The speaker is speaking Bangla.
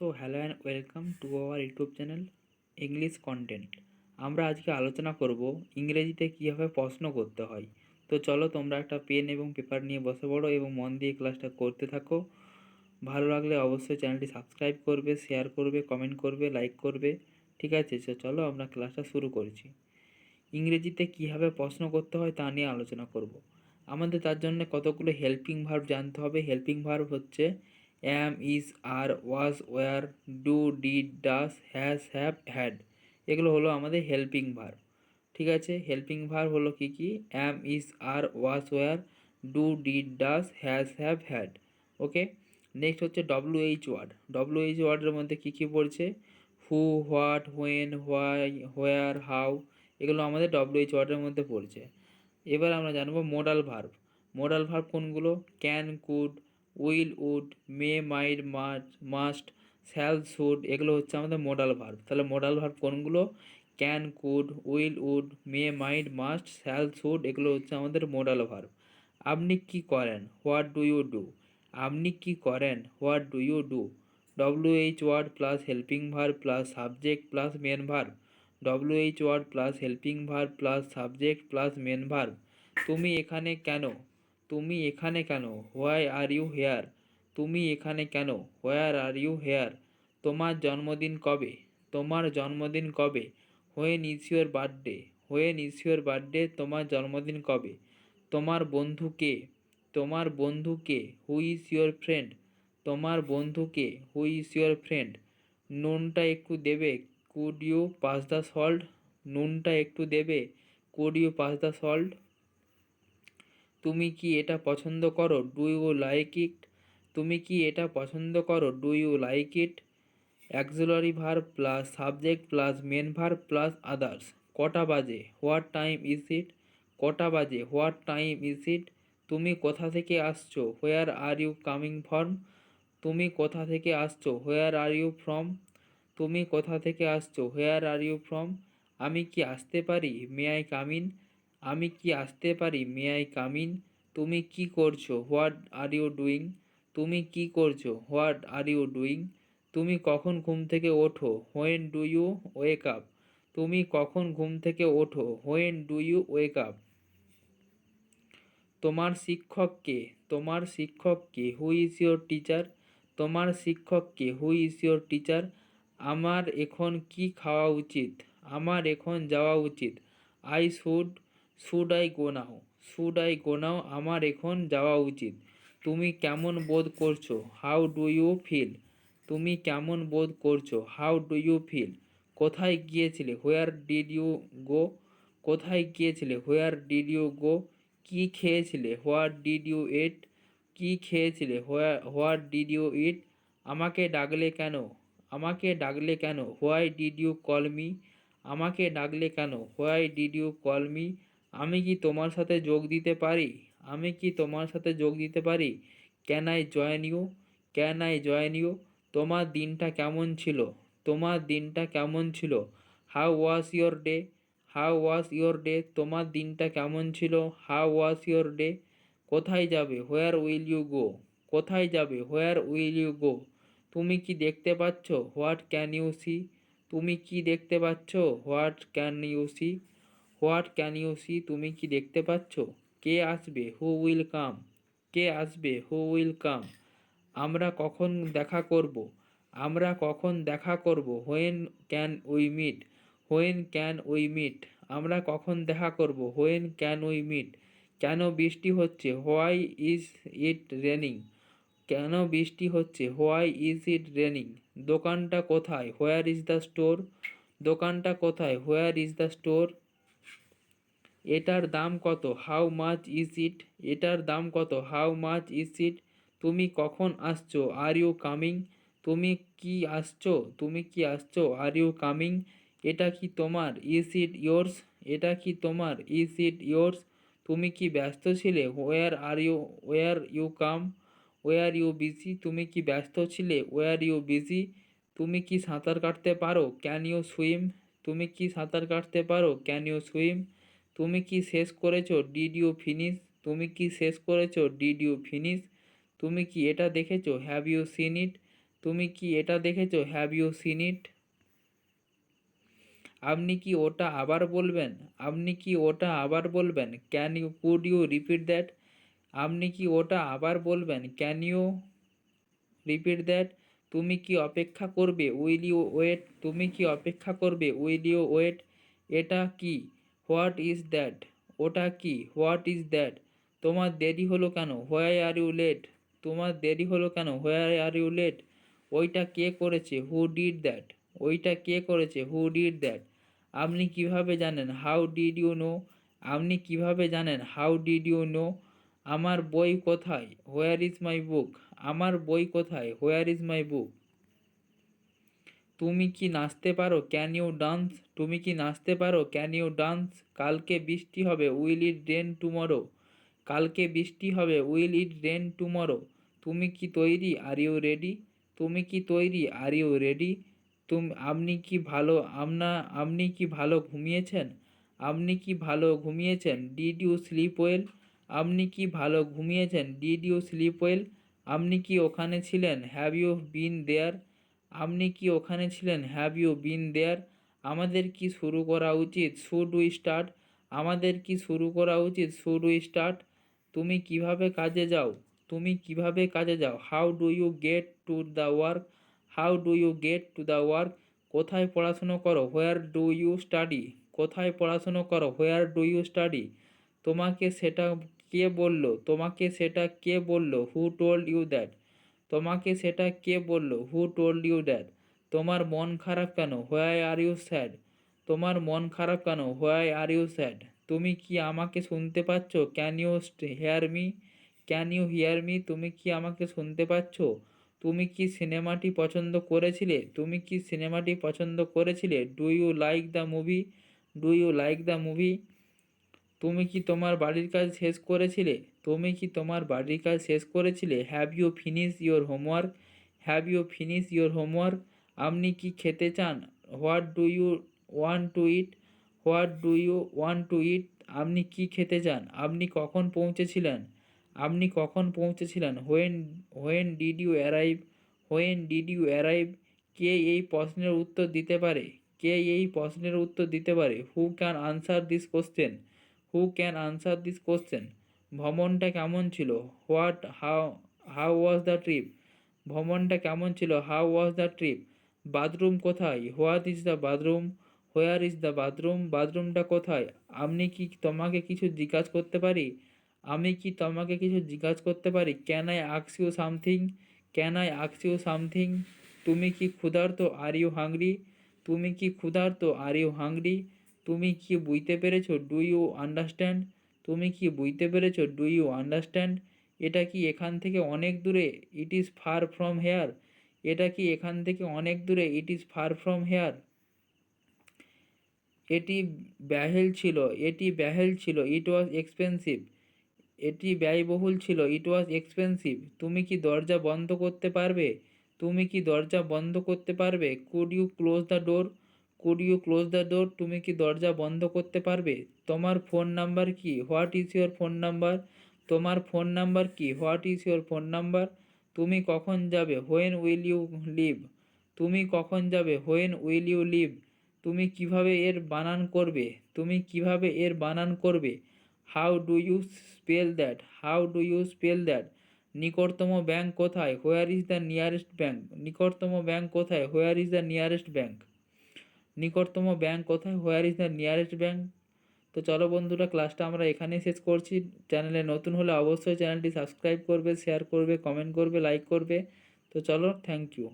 So hello and welcome to our YouTube channel English content আমরা আজকে আলোচনা করব ইংরেজিতে কীভাবে প্রশ্ন করতে হয়। তো চলো তোমরা একটা পেন এবং পেপার নিয়ে বসে পড়ো এবং মন দিয়ে ক্লাসটা করতে থাকো। ভালো লাগলে অবশ্যই চ্যানেলটি সাবস্ক্রাইব করবে, শেয়ার করবে, কমেন্ট করবে, লাইক করবে। ঠিক আছে, তো চলো আমরা ক্লাসটা শুরু করছি। ইংরেজিতে কীভাবে প্রশ্ন করতে হয় তা নিয়ে আলোচনা করব। আমাদের তার জন্য কতগুলো হেল্পিং ভার্ব জানতে হবে। হেল্পিং ভার্ব হচ্ছে am is are was were do did does has have had এগুলো হলো আমাদের হেল্পিং ভার্ব ঠিক আছে? হেল্পিং ভার্ব হলো কি কি? Am is are was were do did does has have had okay next হচ্ছে W H word W H ওয়ার্ডের মধ্যে কী কী পড়ছে? Who what when why where how এগুলো আমাদের ডব্লিউ এইচ ওয়ার্ডের মধ্যে পড়ছে। এবার আমরা জানব মোডাল ভার্ব মোডাল ভার্ব কোনগুলো? Can could will would, may might must must, shall should, এগুলো হচ্ছে আমাদের মোডাল ভার্ব তাহলে মোডাল ভার্ব কোনগুলো? Can, could, will would, may might must, shall should, এগুলো হচ্ছে আমাদের মোডাল ভার্ব আপনি কি করেন? What do you do? আপনি কি করেন? What do you do? W H word plus helping verb plus subject plus main verb W H word plus helping verb plus subject plus main verb তুমি এখানে কেন তুমি এখানে কেন? হোয়াই আর ইউ হেয়ার তুমি এখানে কেন? হোয়ার আর ইউ হেয়ার তোমার জন্মদিন কবে? তোমার জন্মদিন কবে? When is your birthday when is your birthday তোমার জন্মদিন কবে? তোমার বন্ধু কে? তোমার বন্ধু কে? হু ইজ ইউর ফ্রেন্ড তোমার বন্ধু কে? হু ইজ ইউর ফ্রেন্ড নুনটা একটু দেবে। Could you pass the salt নুনটা একটু দেবে। Could you pass the salt তুমি কি এটা পছন্দ করো? ডু ইউ লাইক ইট তুমি কি এটা পছন্দ করো? Do you like it auxiliary verb plus subject plus main verb plus others কটা বাজে? হোয়াট টাইম ইজ ইট কটা বাজে? হোয়াট টাইম ইজ ইট তুমি কোথা থেকে আসছো? Where are you coming from তুমি কোথা থেকে আসছো? হোয়ার আর ইউ ফ্রম তুমি কোথা থেকে আসছো? হোয়ার আর ইউ ফ্রম আমি কি আসতে পারি? মে আই কামিন আমি কি আসতে পারি মে আই কামিন তুমি কি করছ? হোয়াট আর ইউ ডুইং তুমি কি করছ? হোয়াট আর ইউ ডুইং তুমি কখন ঘুম থেকে ওঠো? When do you wake up তুমি কখন ঘুম থেকে ওঠো? When do you wake up তোমার শিক্ষক কে? তোমার শিক্ষক কে? হু ইজ ইয়োর টিচার তোমার শিক্ষক কে? হু ইজ ইয়োর টিচার আমার এখন কি খাওয়া উচিত? আমার এখন যাওয়া উচিত। I should should I go now should I go now আমার এখন যাওয়া উচিত। তুমি কেমন বোধ করছ? হাউ ডু ইউ ফিল তুমি কেমন বোধ করছ? হাউ ডু ইউ ফিল কোথায় গিয়েছিলে? হোয়ার ডিড ইউ গো কোথায় গিয়েছিলে? হোয়ার ডিড ইউ গো কী খেয়েছিলে? হোয়ার ডিড ইউ ইট কী খেয়েছিলে? হোয়া হোয়ার ডিড ইউ ইট আমাকে ডাকলে কেন? আমাকে ডাকলে কেন? Why did you call me আমাকে ডাকলে কেন? Why did you call me আমি কি তোমার সাথে যোগ দিতে পারি? আমি কি তোমার সাথে যোগ দিতে পারি? Can I join you can I join you তোমার দিনটা কেমন ছিল? তোমার দিনটা কেমন ছিল? How was your day how was your day তোমার দিনটা কেমন ছিল? হাউ ওয়াজ ইয়োর ডে কোথায় যাবে? হোয়ার উইল ইউ গো কোথায় যাবে? হোয়ার উইল ইউ গো তুমি কি দেখতে পাচ্ছ? হোয়াট ক্যান ইউ সি তুমি কি দেখতে পাচ্ছ? What can you see what can you see? তুমি কি দেখতে পাচ্ছ? কে আসবে? Who will come. কে আসবে? Who will come. আমরা কখন দেখা করব? আমরা কখন দেখা করব? When can we meet? When can we meet? আমরা কখন দেখা করব? When can we meet? কেন বৃষ্টি হচ্ছে? Why is it raining? কেন বৃষ্টি হচ্ছে? Why is it raining? দোকানটা কোথায়? Where is the store? দোকানটা কোথায়? Where is the store? এটার দাম কত? হাউ মাচ ইজ ইট এটার দাম কত? হাউ মাচ ইজ ইট তুমি কখন আসছো? আর ইউ কামিং তুমি কি আসছো? তুমি কি আসছো? আর ইউ কামিং এটা কি তোমার? ইজ ইট ইয়োর্স এটা কি তোমার? ইজ ইট ইয়োর্স তুমি কি ব্যস্ত ছিলে? Were are you were you come were you busy তুমি কি ব্যস্ত ছিলে? ওয়ার ইউ বিজি তুমি কি সাঁতার কাটতে পারো? ক্যান ইউ সুইম তুমি কি সাঁতার কাটতে পারো? ক্যান ইউ সুইম তুমি কি শেষ করেছ? ডিড ইউ ফিনিশ তুমি কি শেষ করেছ? ডিড ইউ ফিনিশ তুমি কি এটা দেখেছ? হ্যাভ ইউ সিন ইট তুমি কি এটা দেখেছ? হ্যাভ ইউ সিন ইট আপনি কি ওটা আবার বলবেন? আপনি কি ওটা আবার বলবেন? Can you could you repeat that আপনি কি ওটা আবার বলবেন? ক্যান ইউ রিপিট দ্যাট তুমি কি অপেক্ষা করবে? উইল ইউ ওয়েট তুমি কি অপেক্ষা করবে? উইল ইউ ওয়েট এটা কি? What is that? ওটা কি? What is that? তোমার দেরি হলো কেন? Why are you late? তোমার দেরি হলো কেন? Why are you late? ওইটা কে করেছে? Who did that? ওইটা কে করেছে? Who did that? আপনি কীভাবে জানেন? How did you know? আপনি কীভাবে জানেন? How did you know? আমার বই কোথায়? Where is my book? আমার বই কোথায়? Where is my book? তুমি কি নাচতে পারো? ক্যান ইউ ডান্স তুমি কি নাচতে পারো? ক্যান ইউ ডান্স কালকে বৃষ্টি হবে উইল ইট রেন টুমরো কালকে বৃষ্টি হবে উইল ইট রেন টুমরো তুমি কি তৈরি? আর ইউ রেডি তুমি কি তৈরি? আর ইউ রেডি তুমি, আপনি কি ভালো, আপনা, আপনি কি ভালো ঘুমিয়েছেন? আপনি কি ভালো ঘুমিয়েছেন? ডিড ইউ স্লিপ ওয়েল আপনি কি ভালো ঘুমিয়েছেন? ডিড ইউ স্লিপ ওয়েল আপনি কি ওখানে ছিলেন? হ্যাভ ইউ বিন দেয়ার আপনি কি ওখানে ছিলেন? হ্যাভ ইউ বিন দেয়ার আমাদের কি শুরু করা উচিত? শুড উই স্টার্ট আমাদের কি শুরু করা উচিত? শুড উই স্টার্ট তুমি কীভাবে কাজে যাও? তুমি কীভাবে কাজে যাও? How do you get to the work how do you get to the work কোথায় পড়াশুনো করো? হোয়ার ডু ইউ স্টাডি কোথায় পড়াশুনো করো? হোয়ার ডু ইউ স্টাডি তোমাকে সেটা কে বলল? তোমাকে সেটা কে বলল? হু টোল্ড ইউ দ্যাট তোমাকে সেটা কে বলল? হু টোল্ড ইউ দ্যাট তোমার মন খারাপ কেন? হোয়াই আর ইউ স্যাড তোমার মন খারাপ কেন? হোয়াই আর ইউ স্যাড তুমি কি আমাকে শুনতে পাচ্ছ? Can you hear me can you hear me তুমি কি আমাকে শুনতে পাচ্ছ? তুমি কি সিনেমাটি পছন্দ করেছিলে? তুমি কি সিনেমাটি পছন্দ করেছিলে? Do you like the movie do you like the movie তুমি কি তোমার বাড়ির কাজ শেষ করেছিলে? তুমি কি তোমার বাড়ির কাজ শেষ করেছিলে? Have you finish your homework have you finish your homework আপনি কি খেতে চান? What do you want to eat what do you want to eat আপনি কি খেতে চান? আপনি কখন পৌঁছেছিলেন? আপনি কখন পৌঁছেছিলেন? When when did you arrive when did you arrive কে এই প্রশ্নের উত্তর দিতে পারে? কে এই প্রশ্নের উত্তর দিতে পারে? Who can answer this question who can answer this question ভ্রমণটা কেমন ছিল? What how how was the trip ভ্রমণটা কেমন ছিল? How was the trip bathroom কোথায়? What is the bathroom where is the bathroom বাথরুমটা কোথায়? আপনি কি তোমাকে কিছু জিজ্ঞাসা করতে পারি? আমি কি তোমাকে কিছু জিজ্ঞাসা করতে পারি? ক্যান আই আক্স ইউ সামথিং ক্যান আই আক্স ইউ সামথিং তুমি কি ক্ষুধার্ত? আর ইউ হাংরি তুমি কি ক্ষুধার্ত? আর ইউ হাংরি তুমি কি বুঝতে পেরেছ? ডু ইউ আন্ডারস্ট্যান্ড তুমি কি বুঝতে পেরেছ? ডু ইউ আন্ডারস্ট্যান্ড এটা কি এখান থেকে অনেক দূরে? It is far from here এটা কি এখান থেকে অনেক দূরে? It is far from here এটি ব্যাহেল ছিল। এটি ব্যাহেল ছিল। ইট ওয়াজ এক্সপেন্সিভ এটি ব্যয়বহুল ছিল। ইট ওয়াজ এক্সপেন্সিভ তুমি কি দরজা বন্ধ করতে পারবে? তুমি কি দরজা বন্ধ করতে পারবে? Could you close the door could you close the door তুমি কি দরজা বন্ধ করতে পারবে? তোমার ফোন নাম্বার কি? What is your phone number তোমার ফোন নাম্বার কি? What is your phone number তুমি কখন যাবে? হোয়েন উইল ইউ লিভ তুমি কখন যাবে? হোয়েন উইল ইউ লিভ তুমি কীভাবে এর বানান করবে? তুমি কীভাবে এর বানান করবে? How do you spell that how do you spell that নিকটতম ব্যাংক কোথায়? Where is the nearest bank নিকটতম ব্যাংক কোথায়? Where is the nearest bank নিকটতম ব্যাংক কোথায়? Where is the nearest bank তো চলো বন্ধুরা ক্লাসটা আমরা এখানেই শেষ করছি। চ্যানেলে নতুন হলে অবশ্যই চ্যানেলটি সাবস্ক্রাইব করবে শেয়ার করবে কমেন্ট করবে লাইক করবে। তো চলো থ্যাংক ইউ